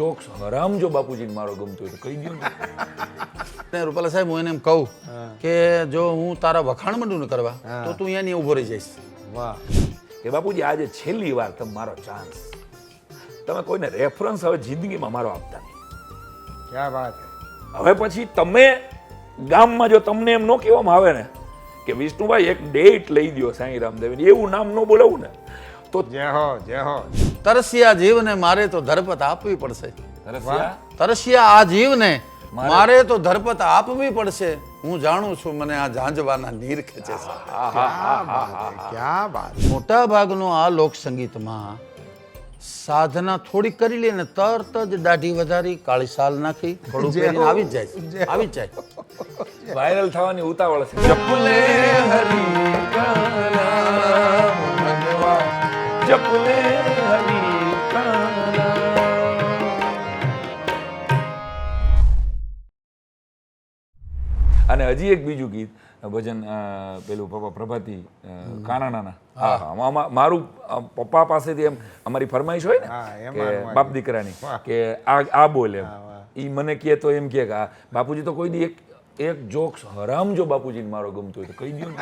Jokes હરામ જો બાપુજીને મારો ગમતો હોય તો કહી દો ને. રૂપાલા સાહેબ હું એને એમ કહું કે જો હું તારા વખાણ માંડું ને કરવા તો તું અહીંયા ઊભો રહી જઈશ. વાહ. કે બાપુજી આજે છેલ્લી વાર તમે મારો ચાન્સ તમે કોઈને રેફરન્સ હવે જિંદગીમાં મારો આપતા નહીં. ક્યાં વાત હવે પછી તમે ગામમાં જો તમને એમ ન કહેવામાં આવે ને કે વિષ્ણુભાઈ એક ડેટ લઈ દો સાંઈ રામદેવની એવું નામ ન બોલાવું ને તો જય હો જય હો. તરસ્યા જીવને મારે તો ધરપત આપવી પડશે. તરસ્યા? આ જીવને મારે? તો ધરપત આપવી પડશે. હું જાણું છું મને આ ઝાંઝવાના નીર ખેંચે છે. મોટા ભાગનો આ લોક સંગીતમાં સાધના થોડી કરી લે ને તરત જ દાઢી વધારી કાળી સાલ નાખી થોડું પહેરીને આવી જ જાય. આવી જ જાય. વાયરલ થવાની ઉતાવળ છે. જપલે હરી જપલે અને હજી એક બીજું ગીત ભજન પેલું પપ્પા પ્રભાતી કાનાના હા. મારું પપ્પા પાસેથી એમ અમારી ફરમાઈશ હોય ને કે બાપ દીકરાની કે આ આ બોલ એમ. ઈ મને કહે તો એમ કહે કે આ બાપુજી તો કોઈ દી એક એક જોક્સ હરામ જો બાપુજીને મારો ગમતો હોય તો કહી દો ને.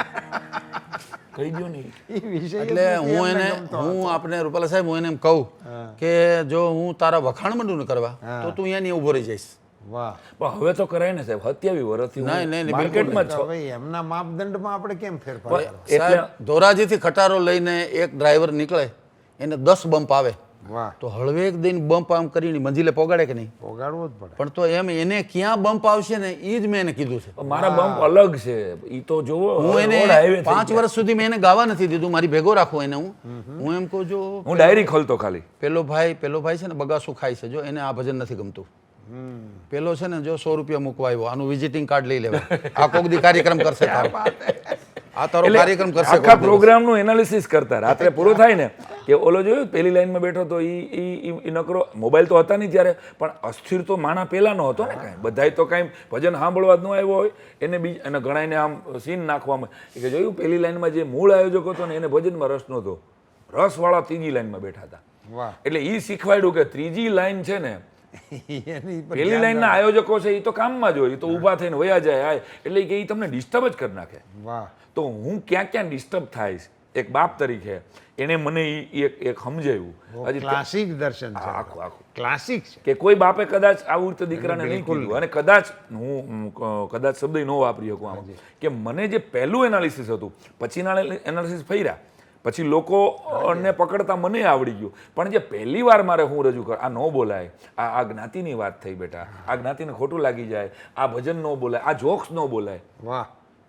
કહી દો ને. એ વિષય જ એટલે હું એને હું આપણે રૂપાલા સાહેબ હું એને એમ કહું કે જો હું તારા વખાણ માંડું ને કરવા તો તું અહીંયા ઊભો રહી જઈશ. વાહ. પણ હવે તો કરાય ને સાહેબ સત્યાવી વર્ષથી નહીં, નહીં, માર્કેટમાં છો. એમના માપદંડમાં આપણે કેમ ફેરફાર? એટલે ધોરાજીથી ખટારો લઈને એક ડ્રાઈવર નીકળે એને દસ બમ્પ આવે. વાહ. તો હળવેક દઈને બમ્પ આમ કરીને મંજિલે પોગાડે કે નહીં? પોગાડવો જ પડે. પણ તો એમ એને ક્યાં બમ્પ આવશે ને એ જ મેં એને કીધું છે. મારા બમ્પ અલગ છે. ઈ તો જોવો હું એને પાંચ વર્ષ સુધી મેં એને ગાવા નથી દીધું મારી ભેગો રાખો એને હું. હું એમ કહું જો હું ડાયરી ખોલતો ખાલી. પેલો ભાઈ પેલો ભાઈ છે ને બગાસું ખાય છે જો એને આ ભજન નથી ગમતું. પેલો છે ને જો સો રૂપિયા મૂકવા આવ્યો આનું વિઝિટિંગ કાર્ડ લઈ લેવા. આ કોક દી કાર્યક્રમ કરશે તારો. આ તારો કાર્યક્રમ કરશે આખા પ્રોગ્રામનું એનાલિસિસ કરતા રાત્રે પૂરો થાય ને કે ઓલો જોયું પેલી લાઈનમાં બેઠો તો ઈ ઈ ઈ- ઈ નકરો મોબાઈલ તો હતા નહીં ત્યારે પણ અસ્થિર તો માણા પેલાનો હતો ને કાંઈ. બધાય તો કાંઈ ભજન સાંભળવા જ ન આવ્યો હોય એને બીજ અને ઘણાને આમ સીન નાખવામાં. એ કે જોયું પેલી લાઈનમાં જે મૂળ આયોજક હતો ને એને ભજનમાં રસ નહોતો. રસવાળા ત્રીજી લાઈનમાં બેઠા હતા. એટલે એ શીખવાડ્યું કે ત્રીજી લાઈન છે ને પેલી લાઈનના આયોજકો છે એ તો કામમાં જ હોય એ તો ઊભા થઈને વયા જાય આય એટલે કે એ તમને ડિસ્ટર્બ જ કરી નાખે. વાહ. તો હું ક્યાં ક્યાં ડિસ્ટર્બ થાય એક બાપ તરીકે એને મને એક એક સમજાયું. હજી ક્લાસિક દર્શન છે. આખું આખું. ક્લાસિક છે. કે કોઈ બાપે કદાચ આવું રીતે દીકરાને નહીં કીધું. અને કદાચ હું હું, કદાચ શબ્દ ન વાપરી શકું આમાં. કે મને જે પહેલું એનાલિસિસ હતું પછીના એનાલિસિસ ફર્યા. પછી લોકો ને પકડતા મને આવડી ગયું. પણ જે પહેલી વાર મારે હું રજૂ કર આ ન બોલાય. આ આ જ્ઞાતિની વાત થઈ બેટા. આ જ્ઞાતિને ખોટું લાગી જાય. આ ભજન ન બોલાય. આ જોક્સ ન બોલાય. વાહ.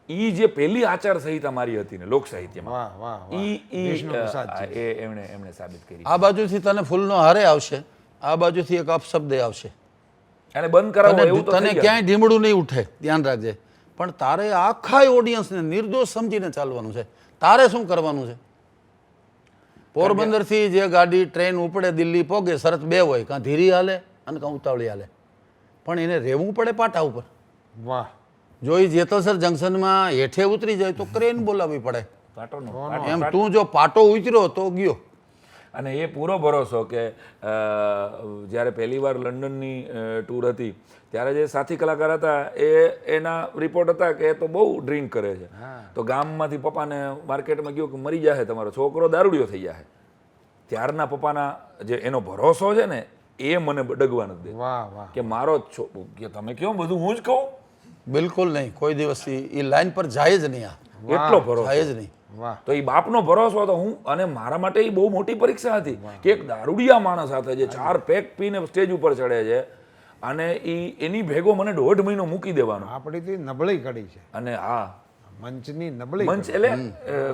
ઈ જે પહેલી આચાર સંહિતા મારી હતી ને લોક સાહિત્યમાં વાહ વાહ વાહ. ઈ ઈ એમણે એમણે સાબિત કરી. આ બાજુથી તને ફૂલનો હારે આવશે. આ બાજુથી એક અપશબ્દ આવશે. અને બંધ કરાવો તને એવું તો તને ક્યાંય ઢીમડું નહીં ઉઠે. ધ્યાન રાખજે. પણ તારે આખા ઓડિયન્સને નિર્દોષ સમજીને ચાલવાનું છે. તારે શું કરવાનું છે? પોરબંદરથી જે ગાડી ટ્રેન ઉપડે દિલ્હી પોગે શરત બે હોય કાં ધીરી હાલે અને કાં ઉતાવળી હાલે. પણ એને રહેવું પડે પાટા ઉપર. વાહ. જો એ જેતલસર જંકશનમાં હેઠે ઉતરી જાય તો ક્રેન બોલાવવી પડે. એમ તું જો પાટો ઉતર્યો તો ગયો. અને એ પૂરો ભરોસો કે જ્યારે પહેલી વાર લંડનની ટૂર હતી ત્યારે જે સાથી કલાકાર હતા એ એના રિપોર્ટ હતા કે એ તો બહુ ડ્રિંક કરે છે. તો ગામમાંથી પપ્પાને માર્કેટમાં ગયો કે મરી જાય તમારો છોકરો દારૂડિયો થઈ જાય ત્યારના પપ્પાના જે એનો ભરોસો છે ને એ મને ડગવા નથી દે કે મારો જ છો કે તમે કહો બધું હું જ કહું? બિલકુલ નહીં. કોઈ દિવસ એ લાઈન પર જાય જ નહીં આ. એટલો ભરોસો. જાય જ નહીં. તો એ બાપનો ભરોસો હતો. હું અને મારા માટે એ બહુ મોટી પરીક્ષા હતી કે એક દારૂડિયા માણસ સાથે જે ચાર પેક પીને સ્ટેજ ઉપર ચડે છે અને એ એની ભેગો મને દોઢ મહિનો મૂકી દેવાનો. આપણી તે નબળી કડી છે. અને હા. મંચની નબળી મંચ એટલે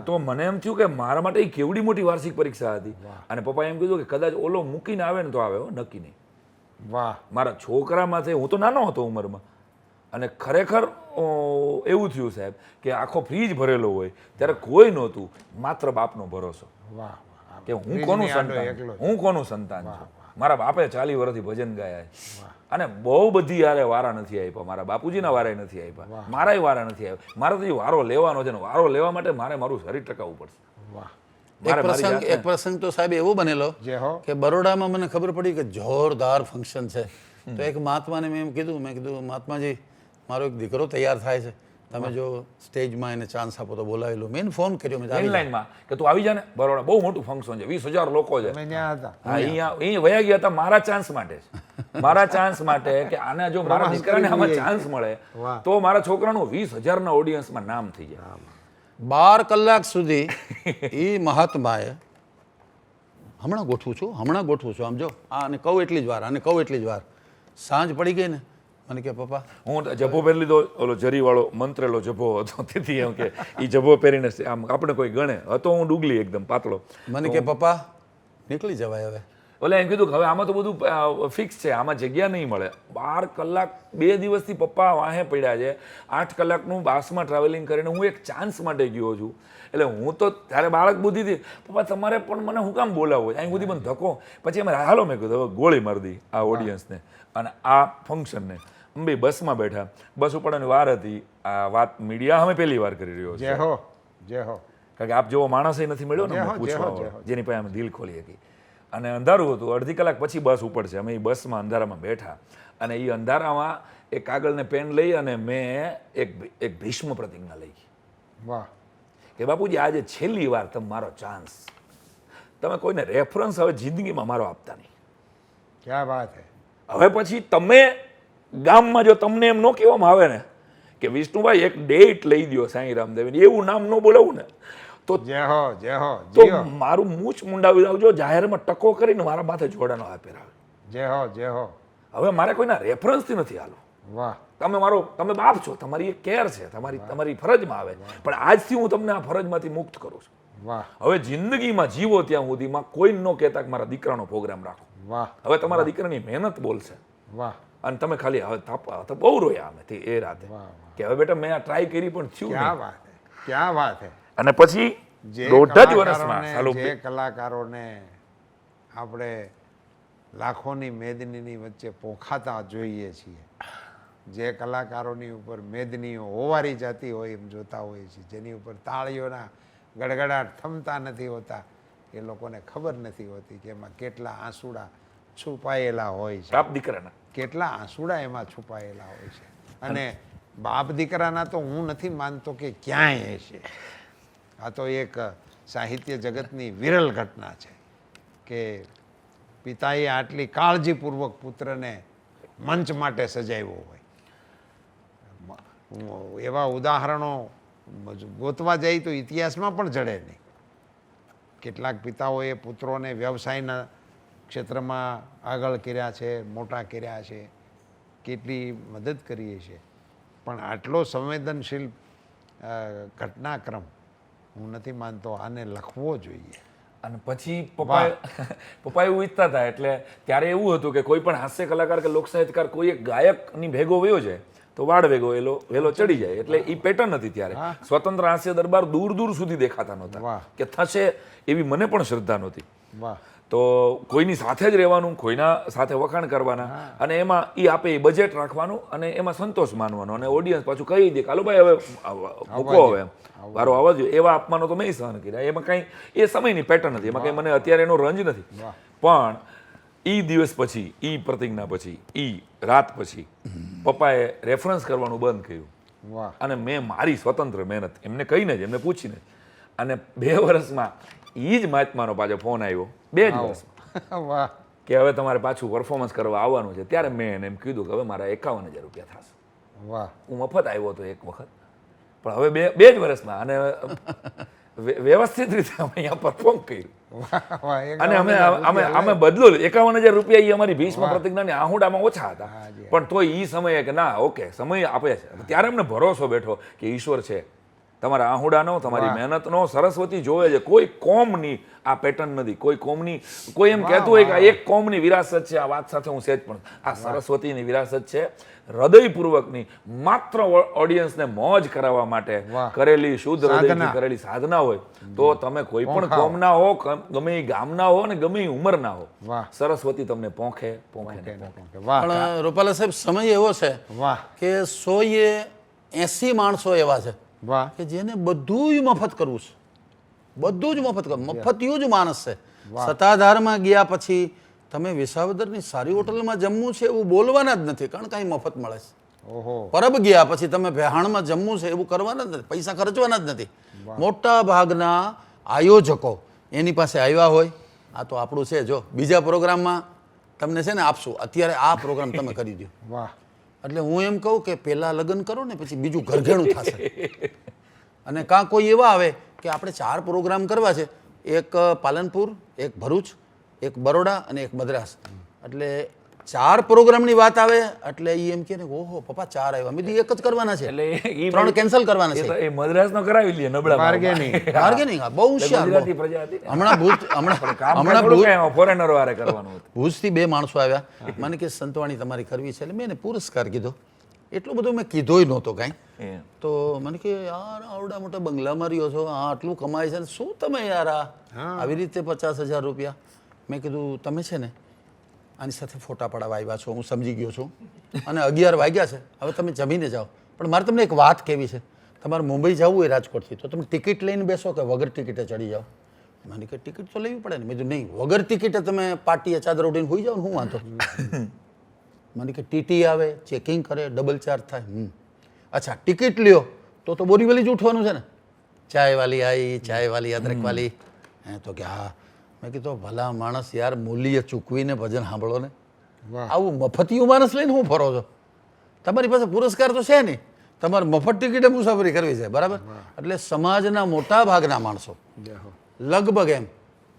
તો મને એમ થયું કે મારા માટે એ કેવડી મોટી વાર્ષિક પરીક્ષા હતી. અને પપ્પાએ એમ કીધું કે કદાચ ઓલો મૂકીને આવે ને તો આવે હો નક્કી નહીં. વાહ. મારા છોકરામાંથી હું તો નાનો હતો ઉંમરમાં. અને ખરેખર એવું થયું સાહેબ કે આખો ફ્રીજ ભરેલો હોય ત્યારે કોઈ નહોતું માત્ર બાપનો ભરોસો. કે હું કોનું સંતાન? હું કોનું સંતાન છું? મારા બાપે ચાલી વર્ષથી ભજન ગાયા અને બહુ બધી યારે વારા નથી આપ્યા મારા બાપુજીના વારાય નથી આપ્યા મારાય વારા નથી આવ્યા મારે તો વારો લેવાનો છે ને વારો લેવા માટે મારે મારું શરીર ટકાવવું પડશે. વાહ. એક પ્રસંગ એક પ્રસંગ તો સાહેબ એવો બનેલો કે બરોડામાં મને ખબર પડી કે જોરદાર ફંક્શન છે. તો એક મહાત્માને મેં એમ કીધું મેં કીધું મહાત્માજી મારો એક દીકરો તૈયાર થાય છે. તમે જો સ્ટેજમાં એને ચાન્સ આપો તો બોલાવી લો મેં ફોન કર્યો મેં આવી કે તું આવી જા ને. બરોડા બહુ મોટું ફંક્શન છે. વીસ હજાર લોકો છે. અહીંયા અહીં વયા ગયા હતા મારા ચાન્સ માટે મારા ચાન્સ માટે કે આને જો મારા દીકરાને આમાં ચાન્સ મળે તો મારા છોકરાનું વીસ હજારના ઓડિયન્સમાં નામ થઈ જાય. બાર કલાક સુધી એ મહાત્માએ હમણાં ગોઠવું છું હમણાં ગોઠવું છું આમ જો. આ અને કહું એટલી જ વાર અને કહું એટલી જ વાર. સાંજ પડી ગઈ ને મને કે પપ્પા. હું જભો પહેરી લીધો ઓલો જરીવાળો મંત્રેલો જભો હતો. તેથી એમ કે એ જભો પહેરીને આમ આપણે કોઈ ગણે. હતો હું ડુગલી એકદમ પાતળો. મને કે પપ્પા નીકળી જવાય હવે. ઓલે એમ કીધું કે હવે આમાં તો બધું ફિક્સ છે. આમાં જગ્યા નહીં મળે. બાર કલાક બે દિવસથી પપ્પા વાહે પડ્યા છે. આઠ કલાકનું બાસમાં ટ્રાવેલિંગ કરીને હું એક ચાન્સ માટે ગયો છું. એટલે હું તો ત્યારે બાળક બુદ્ધિથી પપ્પા તમારે પણ મને હું કામ બોલાવો અહીં બધી મને ધક્કો. પછી અમે હાલો મેં કીધું હવે ગોળી મારી દી આ ઓડિયન્સને અને આ ફંક્શનને અંબે બસમાં બેઠા. બસ ઉપાડવાની વાર હતી. આ વાત મીડિયા અમે પહેલી વાર કરી રહ્યો છે. જે હો જે હો. કારણ કે આપ જેવો માણસ નથી મળ્યો ને પૂછવા. જેની પાસે અમે દિલ ખોલી હતી. અને અંધારું હતું. અડધી કલાક પછી બસ ઉપડશે અમે એ બસમાં અંધારામાં બેઠા. અને એ અંધારામાં એ કાગળને પેન લઈ અને મેં એક એક ભીષ્મ પ્રતિજ્ઞા લઈ. વાહ. કે બાપુજી આજે છેલ્લી વાર તમે મારો ચાન્સ તમે કોઈને રેફરન્સ હવે જિંદગીમાં મારો આપતા નહીં. ક્યાં વાત હે? હવે પછી તમે ગામમાં જો તમને એમ ન કહેવામાં આવે ને કે વિષ્ણુભાઈ એક ડેટ લઈ દો સાંઈ રામદેવની એવું નામ ન બોલાવું ને. તો જય હો જય હો તો મારું મૂછ મુંડાવી આવજો જાહેરમાં ટકો કરીને મારા માથે જોડાનો હાથ પહેરાવે. જય હો જય હો. હવે મારે કોઈના રેફરન્સથી નથી હાલો વાહ. તમે મારો તમે બાપ છો તમારી એક કેર છે તમારી તમારી ફરજમાં આવે. પણ આજથી હું તમને આ ફરજમાંથી મુક્ત કરું છું. વાહ. હવે જિંદગીમાં જીવો ત્યાં સુધીમાં કોઈ ન કહેતા કે મારા દીકરાનો પ્રોગ્રામ રાખો. વાહ. હવે તમારા દીકરાની મહેનત બોલશે. વાહ. અને તમે ખાલી હવે તો બહુ રોયા અમે એ રાતે. કે હવે બેટા મેં આ ટ્રાય કરી પણ થયું ક્યાં વાત ક્યાં વાત હે? અને પછી દોઢ જ વર્ષમાં જે કલાકારોને આપણે લાખોની મેદનીની વચ્ચે પોખાતા જોઈએ છીએ. જે કલાકારોની ઉપર મેદનીઓ હોવારી જતી હોય એમ જોતા હોઈએ છીએ. જેની ઉપર તાળીઓના ગડગડાટ થમતા નથી હોતા. એ લોકોને ખબર નથી હોતી કે એમાં કેટલા આંસુડા છુપાયેલા હોય છે. બાપ દીકરાના. કેટલા આંસુડા એમાં છુપાયેલા હોય છે. અને બાપ દીકરાના તો હું નથી માનતો કે ક્યાંય છે. આ તો એક સાહિત્ય જગતની વિરલ ઘટના છે કે પિતાએ આટલી કાળજીપૂર્વક પુત્રને મંચ માટે સજાવ્યો હોય. એવા ઉદાહરણો ગોતવા જાય તો ઇતિહાસમાં પણ જડે નહીં. કેટલાક પિતાઓએ પુત્રોને વ્યવસાયના ક્ષેત્રમાં આગળ કર્યા છે મોટા કર્યા છે કેટલી મદદ કરીએ છીએ. પણ આટલો સંવેદનશીલ ઘટનાક્રમ હું નથી માનતો આને લખવો જોઈએ. અને પછી પપ્પા પપ્પા એવું ઈચ્છતા હતા એટલે ત્યારે એવું હતું કે કોઈ પણ હાસ્ય કલાકાર કે લોક સાહિત્યકાર કોઈ એક ગાયકની ભેગો વયો છે તો વાડ ભેગો એલો વેલો ચડી જાય. એટલે એ પેટર્ન હતી ત્યારે. સ્વતંત્ર હાસ્ય દરબાર દૂર દૂર સુધી દેખાતા નહોતા વાહ. કે થશે એવી મને પણ શ્રદ્ધા નહોતી. વાહ. તો કોઈની સાથે જ રહેવાનું કોઈના સાથે વખાણ કરવાના. અને એમાં એ આપે એ બજેટ રાખવાનું અને એમાં સંતોષ માનવાનો. અને ઓડિયન્સ પાછું કહી દે કાલો ભાઈ હવે મૂકો હવે વારો આવવા જોઈએ એવા આપવાનો તો મેં સહન કર્યા. એમાં કંઈ એ સમયની પેટર્ન હતી. એમાં કંઈ મને અત્યારે એનો રંજ નથી. પણ એ દિવસ પછી એ પ્રતિજ્ઞા પછી એ રાત પછી પપ્પાએ રેફરન્સ કરવાનું બંધ કર્યું. અને મેં મારી સ્વતંત્ર મહેનત એમને કહીને જ એમને પૂછીને અને બે વર્ષમાં એ જ મહાત્માનો પાછો ફોન આવ્યો બે જ વર્ષમાં વાહ. કે હવે તમારે પાછું પરફોર્મન્સ કરવા આવવાનું છે. ત્યારે મેં એને એમ કીધું કે હવે મારા એકાવન હજાર રૂપિયા થશે. વાહ. હું મફત આવ્યો હતો એક વખત. પણ હવે બે બે જ વર્ષમાં અને વ્યવસ્થિત રીતે અમે અહીંયા પરફોર્મ કર્યું. અને અમે અમે અમે બદલો. એકાવન હજાર રૂપિયા એ અમારી ભીષ્મ પ્રતિજ્ઞાની આહુડામાં ઓછા હતા. પણ તોય એ સમયે કે ના ઓકે સમય આપે છે. ત્યારે અમને ભરોસો બેઠો કે ઈશ્વર છે. તમારા આહુડાનો તમારી મહેનતનો સરસ્વતી જોવે છે. કોઈ કોમની આ પેટર્ન નથી. કોઈ કોમની કોઈ એમ કહેતું હોય કે આ એક કોમની વિરાસત છે આ વાત સાથે હું સેજ પણ આ સરસ્વતીની વિરાસત છે. હૃદયપૂર્વકની માત્ર ઓડિયન્સને મોજ કરાવવા માટે કરેલી શુદ્ધ હૃદયથી સાધના. કરેલી સાધના હોય. તો તમે કોઈ પણ કોમના હો ગમે ગામના હો ને ગમે એ ઉંમરના હો સરસ્વતી તમને પોંખે પોંખે પણ રૂપાલા સાહેબ સમય એવો છે વાહ. કે સોએ એસી માણસો એવા છે. વાહ. કે જેને બધું મફત કરવું છે. બધું જ મફત કરો મફતિયું જ માણસ છે. સત્તાધારમાં ગયા પછી તમે વિસાવદરની સારી હોટલમાં જમવું છે એવું બોલવાના જ નથી. કારણ કાંઈ મફત મળે છે. પરબ ગયા પછી તમે ભેહાણમાં જમવું છે એવું કરવાના જ નથી. પૈસા ખર્ચવાના જ નથી. મોટા ભાગના આયોજકો એની પાસે આવ્યા હોય. આ તો આપણું છે જો. બીજા પ્રોગ્રામમાં તમને છે ને આપશું. અત્યારે આ પ્રોગ્રામ તમે કરી દો વાહ. એટલે હું એમ કહું કે પહેલાં લગ્ન કરો ને પછી બીજું ઘરઘેણું થશે. અને કાં કોઈ એવા આવે કે આપણે ચાર પ્રોગ્રામ કરવા છે. એક પાલનપુર એક ભરૂચ એક બરોડા અને એક મદ્રાસ. એટલે ચાર પ્રોગ્રામની વાત આવે એટલે એ એમ કે ઓહો પપ્પા ચાર આવ્યા. અમે એક જ કરવાના છે. એટલે ત્રણ કેન્સલ કરવાના છે. તો એ મદ્રાસનો કરાવી લઈએ નબળા બાર્ગેનિંગ માર્ગે બહુ હોશિયાર ગુજરાતી પ્રજા હતી. હમણાં ભૂત હમણાં હમણાં ભૂત ફોરેનર વારે કરવાનું હતું. ભુજથી બે માણસો આવ્યા. મને કે સંતવાણી તમારી કરવી છે. એટલે મેં એને પુરસ્કાર કીધો. એટલું બધું મેં કીધોય નહોતો કાંઈ. તો મને કે યાર આવડા મોટા બંગલામાં રહ્યો છો. આ આટલું કમાય છે શું તમે યાર આ? આવી રીતે પચાસ હજાર રૂપિયા. મેં કીધું તમે છે ને આની સાથે ફોટા પડાવવા આવ્યા છો હું સમજી ગયો છું. અને અગિયાર વાગ્યા છે હવે તમે જમીને જાઓ. પણ મારે તમને એક વાત કહેવી છે. તમારે મુંબઈ જવું હોય રાજકોટથી તો તમે ટિકિટ લઈને બેસો કે વગર ટિકિટે ચડી જાઓ? મને કે ટિકિટ તો લેવી પડે ને. મેં નહીં વગર ટિકિટે તમે પાર્ટીએ ચાદર ઉડીને હોઈ જાઓ ને હું વાંધો મને કે ટીટી આવે ચેકિંગ કરે ડબલ ચાર્જ થાય. હમ. અચ્છા ટિકિટ લ્યો તો તો બોરીવલી જ ઉઠવાનું છે ને? ચાય વાલી આવી ચાય વાલી અદરક વાલી હે તો કે હા મેં કીધું ભલા માણસ યાર મૂલ્ય ચૂકવીને ભજન સાંભળો ને. આવું મફતિયું માણસ લઈને હું ફરો છો? તમારી પાસે પુરસ્કાર તો છે નહીં. તમારે મફત ટિકિટે મુસાફરી કરવી છે બરાબર? એટલે સમાજના મોટા ભાગના માણસો લગભગ એમ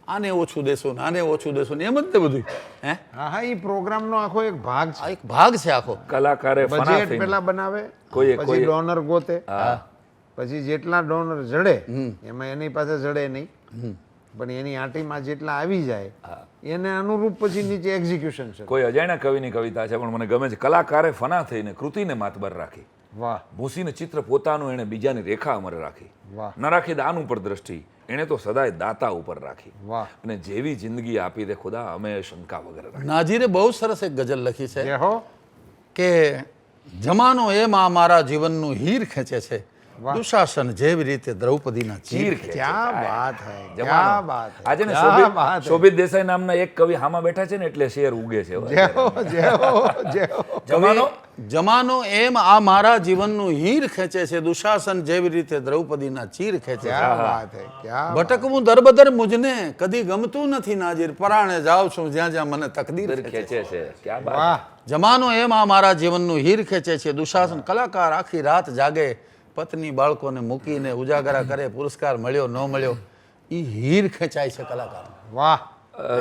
આને ઓછું દેશું ને આને ઓછું દેશું ને એમ જ ને બધું હે? હા હા એ પ્રોગ્રામનો આખો એક ભાગ છે. એક ભાગ છે આખો. કલાકારે બજેટ પેલા બનાવે કોઈ પછી ડોનર ગોતે પછી જેટલા ડોનર જડે એમાં એની પાસે જડે નહીં. પણ એની આંટીમાં જેટલા આવી જાય એને અનુરૂપ પછી નીચે એક્ઝિક્યુશન છે. કોઈ અજાણ્યા કવિની કવિતા છે પણ મને ગમે છે. કલાકારે ફના થઈને કૃતિને માતબર રાખી. વાહ. ભૂસીને ચિત્ર પોતાનું એણે બીજાની રેખા અમર રાખી. વાહ. ન રાખી દાન ઉપર દ્રષ્ટિ એણે તો સદાય દાતા ઉપર રાખી. વાહ. અને જેવી જિંદગી આપી દે ખુદા અમે શંકા વગર નાજીરે બહુ સરસ એક ગઝલ લખી છે હો. કે જમાનો એમ આ મારા જીવનનું હીર ખેંચે છે. દુશાસન જેવી રીતે દ્રૌપદીના ચીર ક્યાં વાત હે. ક્યાં વાત આજે ને શોભિત શોભિત દેસાઈ નામના એક કવિ હામાં બેઠા છે ને એટલે શેર ઉગે છે. જેવો જેવો જે હો જે હો જમાનો જમાનો એમ આ મારા જીવનનું હીર ખેંચે છે દુશાસન જેવી રીતે દ્રૌપદીના ચીર ખેંચે ભટકવું દરબદર મુજને કદી ગમતું નથી નાજીર પરાણે જાઉં છું જ્યાં જ્યાં મને તકદીર ખેંચે. છે. જમાનો એમ આ મારા જીવનનું હીર ખેંચે છે દુશાસન કલાકાર આખી રાત જાગે પત્ની બાળકોને મૂકીને ઉજાગરા કરે પુરસ્કાર મળ્યો ન મળ્યો એ હીર ખેંચાય છે કલાકાર. વાહ.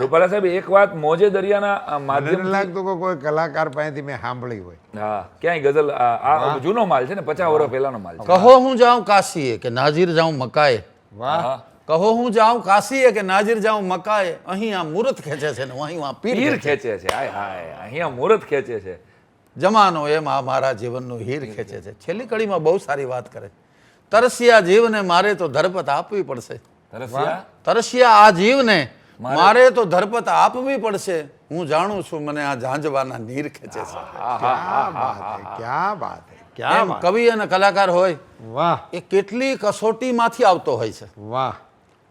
રૂપાલા સાહેબ એક વાત મોજે દરિયાના માધ્યમ લાગતું કે કોઈ કલાકાર પાસેથી મેં સાંભળી હોય. હા ક્યાંય ગઝલ આ આ જૂનો માલ છે ને પચાસ વર્ષ પહેલાનો માલ છે. કહો હું જાઉં કાશીએ કે નાજીર જાઉં મકાએ? વાહ. કહો હું જાઉં કાશીએ કે નાજીર જાઉં મકાએ? અહીં આ મુહૂર્ત ખેંચે છે ને અહીં આ પીર ખેંચે. છે હાય હાય અહીંયા મુહૂર્ત ખેંચે છે. જમાનો એમાં મારા જીવનનું હીર ખેંચે છે. છેલ્લી કડીમાં બહુ સારી વાત કરે. તરસિયા જીવને મારે તો ધરપત આપવી પડશે. તરસ્યા? તરસ્યા આ જીવને મારે? તો ધરપત આપવી પડશે. હું જાણું છું મને આ ઝાંઝવાના નીર ખેંચે છે. ક્યાં કવિ અને કલાકાર હોય વાહ. એ કેટલી કસોટીમાંથી આવતો હોય છે. વાહ.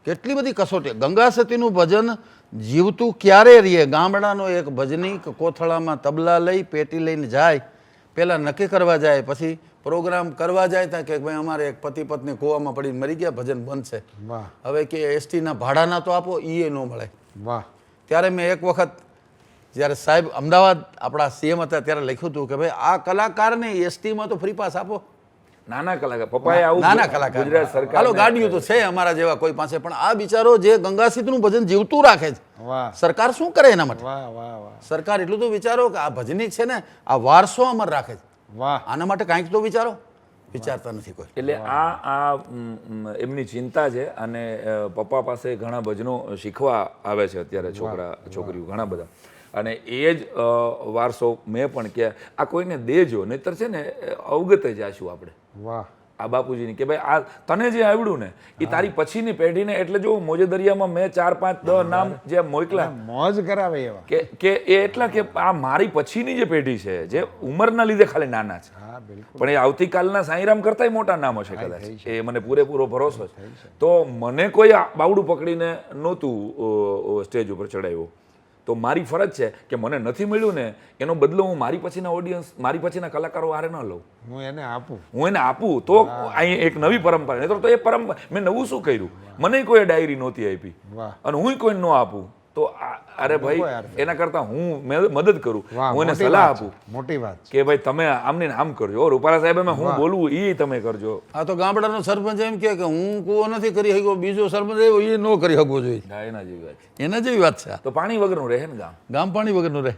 કેટલી બધી કસોટી. ગંગા સતીનું ભજન જીવતું ક્યારે રહીએ? ગામડાનો એક ભજનીક કોથળામાં તબલા લઈ પેટી લઈને જાય પહેલાં નક્કી કરવા જાય પછી પ્રોગ્રામ કરવા જાય ત્યાં કે ભાઈ અમારે એક પતિ પત્ની કૂવામાં પડીને મરી ગયા ભજન બંધ છે. વાહ. હવે કે એસટીના ભાડાના તો આપો એ ન મળે. વાહ. ત્યારે મેં એક વખત જ્યારે સાહેબ અમદાવાદ આપણા સીએમ હતા ત્યારે લખ્યું હતું કે ભાઈ આ કલાકારને એસટીમાં તો ફ્રી પાસ આપો. નાના કલાકાર પપ્પાએ આવું નાના કલાકાર. ગુજરાત સરકાર હાલો ગાડીઓ તો છે અમારા જેવા કોઈ પાસે પણ આ બિચારો જે ગંગાસીતનું ભજન જીવતું રાખે છે સરકાર શું કરે એના માટે? વાહ વાહ વાહ. સરકાર એટલું તો વિચારો કે આ ભજની છે ને આ વારસો અમર રાખે છે. વાહ. આના માટે કાંઈક તો વિચારો? વિચારતા નથી કોઈ. એટલે આ આ એમની ચિંતા છે અને પપ્પા પાસે ઘણા ભજનો શીખવા આવે છે અત્યારે છોકરા છોકરીઓ ઘણા બધા. અને એ જ વારસો મેં પણ કે આ કોઈને દેજો નહીતર છે ને અવગત જ આશું આપણે. વાહ. આ બાપુજીની કે ભાઈ આ તને જે આવડ્યું ને એ તારી પછીની પેઢીને એટલે જો મોજે દરિયામાં મેં ચાર પાંચ દસ નામ જે મોકલા મોજ કરાવે એવા. કે કે એ એટલા કે આ મારી પછીની જે પેઢી છે જે ઉંમરના લીધે ખાલી નાના છે. પણ એ આવતીકાલના સાંઈરામ કરતાંય મોટા નામ હશે કદાચ. એ મને પૂરેપૂરો ભરોસો છે. તો મને કોઈ બાવડું પકડીને નહોતું સ્ટેજ ઉપર ચડાવ્યું. તો મારી ફરજ છે કે મને નથી મળ્યું ને એનો બદલો હું મારી પછીના ઓડિયન્સ મારી પછીના કલાકારો આરે ન લઉં. હું એને આપું. હું એને આપું. તો અહીં એક નવી પરંપરા નહીં તો એ પરંપરા મેં નવું શું કર્યું? મને કોઈ ડાયરી નહોતી આપી. અને હું કોઈ ન આપું. તો અરે ભાઈ એના કરતા હું મે- મદદ કરું. હું એને સલાહ આપું. મોટી વાત. કે ભાઈ તમે આમને ને આમ કરજો. રૂપાલા સાહેબ એમાં હું બોલવું એ તમે કરજો. આ તો ગામડાનો સરપંચ એમ કે હું કૂવો નથી કરી શક્યો બીજો સરપંચ એવો એ ન કરી શકવો જોઈએ. એના જેવી વાત એના જેવી વાત છે તો પાણી વગરનું રહે ને ગામ? ગામ પાણી વગરનું રહે.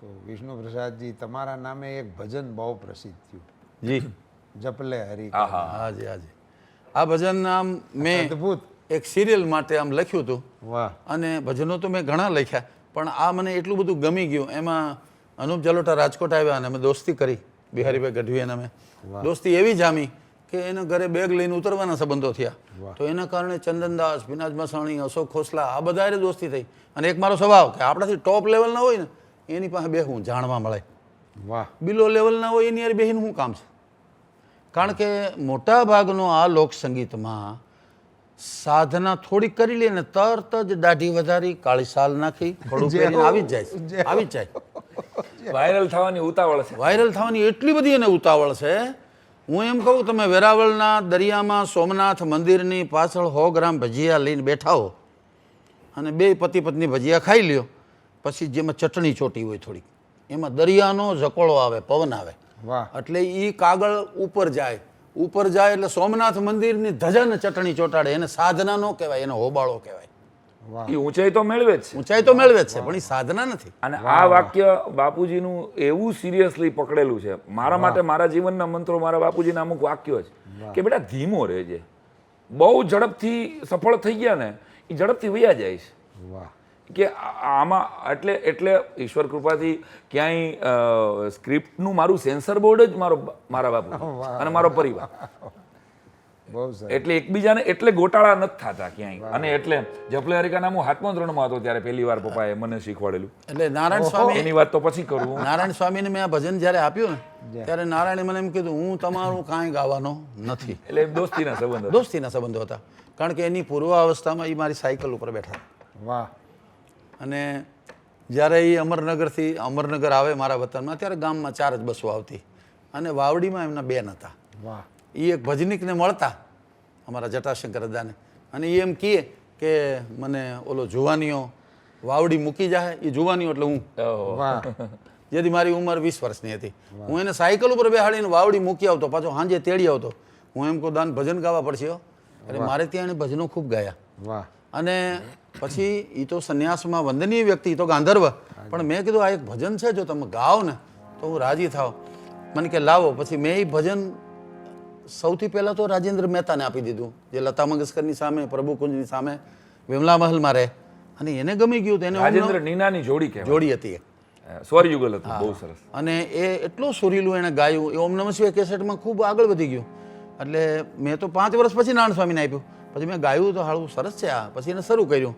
તો વિષ્ણુ પ્રસાદજી તમારા નામે એક ભજન બહુ પ્રસિદ્ધ થયું. જી. જપલે હરી આહા. હાજી હાજી. આ ભજન નામ મેં અદ્ભુત. એક સિરિયલ માટે આમ લખ્યું હતું. વાહ. અને ભજનો તો મેં ઘણા લખ્યા પણ આ મને એટલું બધું ગમી ગયું. એમાં અનુપ જલોટા રાજકોટ આવ્યા અને અમે દોસ્તી કરી બિહારીભાઈ ગઢવી અને અમે. દોસ્તી એવી જામી કે એના ઘરે બેગ લઈને ઉતરવાના સંબંધો થયા. તો એના કારણે ચંદનદાસ વિનાજ મસાણી અશોક ખોસલા આ બધા દોસ્તી થઈ. અને એક મારો સ્વભાવ કે આપણાથી ટોપ લેવલના હોય ને એની પાસે બે હું જાણવા મળે. વાહ. બિલો લેવલના હોય એની યાર બેહીને શું કામ છે? કારણ કે મોટા ભાગનો આ લોક સંગીતમાં સાધના થોડીક કરી લે ને તરત જ દાઢી વધારી કાળી સાલ નાખી થોડું આવી જ જાય. આવી જ જાય. વાયરલ થવાની ઉતાવળ છે. વાયરલ થવાની એટલી બધી એને ઉતાવળ છે. હું એમ કહું તમે વેરાવળના દરિયામાં સોમનાથ મંદિરની પાછળ સો ગ્રામ ભજીયા લઈને બેઠા હો અને બે પતિ પત્ની ભજીયા ખાઈ લ્યો. પછી જેમાં ચટણી ચોટી હોય થોડીક. એમાં દરિયાનો ઝકોળો આવે પવન આવે. વાહ. એટલે એ કાગળ ઉપર જાય. ઉપર જાય એટલે સોમનાથ મંદિરની ધજન ચટણી ચોટાડે એને સાધના નો કહેવાય એને હોબાળો કહેવાય. વાહ. એ ઊંચાઈ તો મેળવે જ છે. ઊંચાઈ તો મેળવે જ છે પણ એ સાધના નથી. અને આ વાક્ય બાપુજીનું એવું સિરિયસલી પકડેલું છે. મારા માટે મારા જીવનના મંત્રો મારા બાપુજીના અમુક વાક્યો છે કે બેટા ધીમો રહેજે. બહુ ઝડપથી સફળ થઈ ગયા ને એ ઝડપથી વયા જાય છે. વાહ. કે આમાં એટલે એટલે ઈશ્વર કૃપાથી ક્યાંય સ્ક્રિપ્ટનું મારું સેન્સર બોર્ડ જ મારો મારા બાપુ અને મારો પરિવાર. એટલે એકબીજાને એટલે ગોટાળા નથી થતા ક્યાંય. અને એટલે જપલે હરિકા નામ હું હાથમાં ધોરણમાં હતો ત્યારે પહેલી વાર પપ્પાએ મને શીખવાડેલું. એટલે નારાયણ સ્વામી એની વાત તો પછી કરું. નારાયણ સ્વામીને મેં આ ભજન જ્યારે આપ્યું ને ત્યારે નારાયણે મને એમ કીધું હું તમારું કાંઈ ગાવાનો નથી. એટલે દોસ્તીના સંબંધ દોસ્તીના સંબંધો હતા. કારણ કે એની પૂર્વ અવસ્થામાં એ મારી સાયકલ ઉપર બેઠા. હતા. વાહ. અને જ્યારે એ અમરનગરથી અમરનગર આવે મારા વતનમાં ત્યારે ગામમાં ચાર જ બસો આવતી. અને વાવડીમાં એમના બેન હતા. વાહ. એ એક ભજનિકને મળતા અમારા જટાશંકર દાદાને અને એ એમ કહે કે મને ઓલો જુવાનીઓ વાવડી મૂકી જાય એ જુવાનીઓ એટલે હું. જેથી મારી ઉંમર વીસ વર્ષની હતી. હું એને સાયકલ ઉપર બેહાડીને વાવડી મૂકી આવતો પાછો સાંજે તેડી આવતો. હું એમ કહું દાન ભજન ગાવા પડશે એટલે મારે ત્યાં એને ભજનો ખૂબ ગાયા. વાહ. અને પછી એ તો સંન્યાસમાં વંદનીય વ્યક્તિ તો ગાંધર્વ. પણ મેં કીધું આ એક ભજન છે જો તમે ગાઓ ને તો હું રાજી થાવ. મને કે લાવો. પછી મેં એ ભજન સૌથી પહેલાં તો રાજેન્દ્ર મહેતાને આપી દીધું જે લતા મંગેશકરની સામે પ્રભુ કુંજની સામે વિમલા મહલમાં રહે. અને એને ગમી ગયું તો એને રાજેન્દ્ર નીનાની જોડી કે જોડી હતી સ્વરયુગલ હતું બહુ સરસ. અને એ એટલું સુરીલું એણે ગાયું એ ઓમ નમઃ શિવાય કેસેટમાં ખૂબ આગળ વધી ગયું. એટલે મેં તો પાંચ વર્ષ પછી નારાયણ સ્વામીને આપ્યું. પછી મેં ગાયું તો હાળું સરસ છે આ. પછી એને શરૂ કર્યું.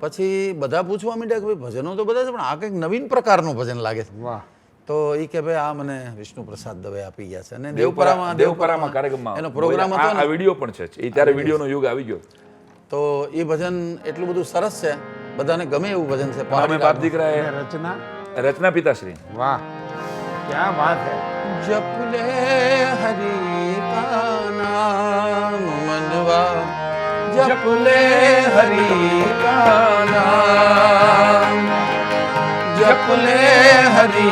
પછી બધા પૂછવા માંડ્યા કે ભાઈ ભજનો તો બધા છે પણ આ કંઈક નવીન પ્રકારનું ભજન લાગે છે. વાહ. તો એ કે ભાઈ આ મને વિષ્ણુ પ્રસાદ દવે આપી ગયા છે. અને દેવપરામાં દેવપરામાં કાર્યક્રમમાં. એનો પ્રોગ્રામ હતો આ વીડિયો પણ છે. એ ત્યારે વિડીયોનો યુગ આવી ગયો. તો એ ભજન એટલું બધું સરસ છે. બધાને ગમે એવું ભજન છે. અમે બાપ દીકરાએ રચના? રચના પિતાશ્રી. વાહ. ક્યાં વાત હે જપ લે હરી કા મનવા. जप ले हरि का नाम जप ले हरि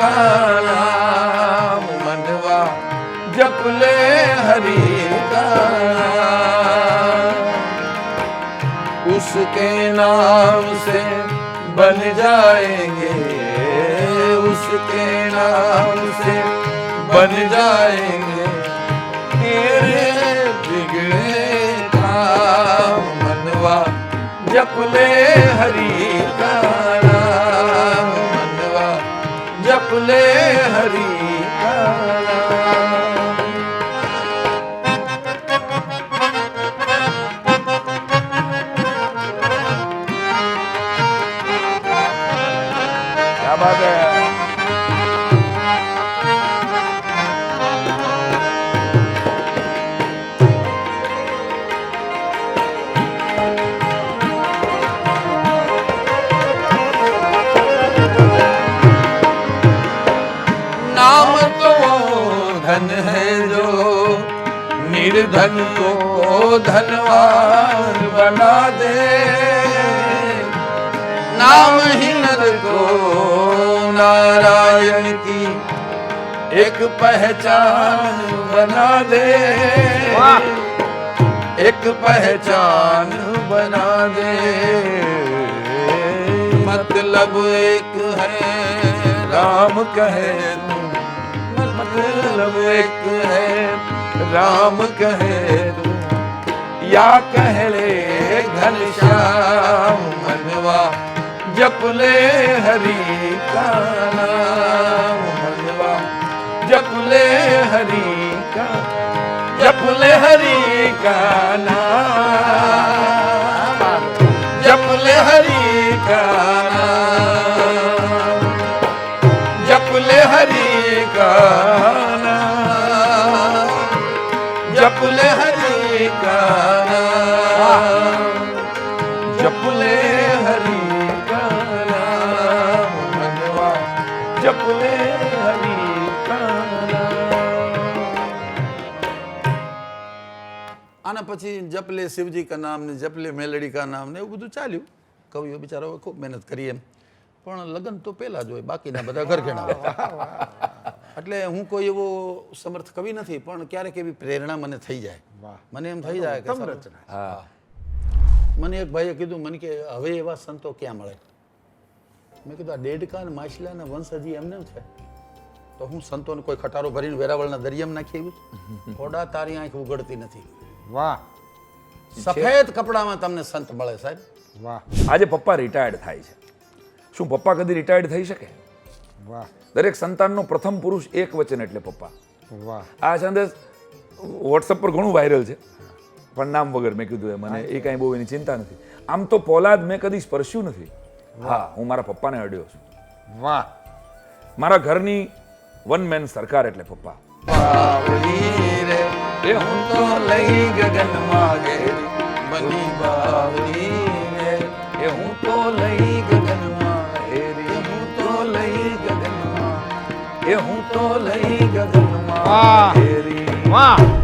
का नाम मनवा जप ले हरि का नाम उसके नाम से बन जाएंगे उसके नाम से बन जाएंगे तेरे ਜਪ ਲੈ ਹਰੀ ਕਾ निर्धन को धनवान बना दे नाम ही नर को नारायण की एक पहचान बना दे वाह! एक पहचान बना दे मतलब एक है राम कहे तू मतलब एक है રામ કહે તું યા કહલે ઘનશ્યામ મનવા જપ લે હરી કા નામ મનવા જપ લે હરી કા જપ લે હરી કા નામ આના જપ લે શિવજી કા નામ ને જપ લે મેલડી કા નામ ને એવું બધું ચાલ્યું. કવિઓ બિચારાઓ ખૂબ મહેનત કરી એમ. પણ લગ્ન તો પહેલા જ હોય બાકીના બધા ઘરઘેણા એટલે હું કોઈ એવો સમર્થ કવિ નથી પણ ક્યારેક એવી પ્રેરણા મને થઈ જાય. મને એમ થઈ જાય કે. હા. મને એક ભાઈએ કીધું મને કે હવે એવા સંતો ક્યાં મળે? મેં કીધું આ દેડકા ને માછલા ને વંશ હજી એમને છે. તો હું સંતોને કોઈ ખટારો ભરીને વેરાવળના દરિયામાં નાખી આવ્યું થોડા તારી આંખ ઉગડતી નથી. વાહ. સફેદ કપડામાં તમને સંત મળે સાહેબ. વાહ. આજે પપ્પા રિટાયર્ડ થાય છે. શું પપ્પા કદી રિટાયર્ડ થઈ શકે? વાહ. દરેક સંતાનનો પ્રથમ પુરુષ એક વચન એટલે પપ્પા. વાહ. આ સંદેશ વોટ્સઅપ પર ઘણું વાયરલ છે. પણ નામ વગર મેં કીધું એ મને એ કાંઈ બહુ એની ચિંતા નથી. આમ તો પોલાદ મેં કદી સ્પર્શ્યું નથી. હા હું મારા પપ્પાને અડ્યો છું. વાહ. મારા ઘરની વન મેન સરકાર એટલે પપ્પા. એ હું તો લઈ ગગન માગે બની બાવળી રે એ હું તો લઈ ગગન માગે રે. હું તો લઈ ગગનમાં એ હું તો લઈ ગગન વાહ. માગે વાહ.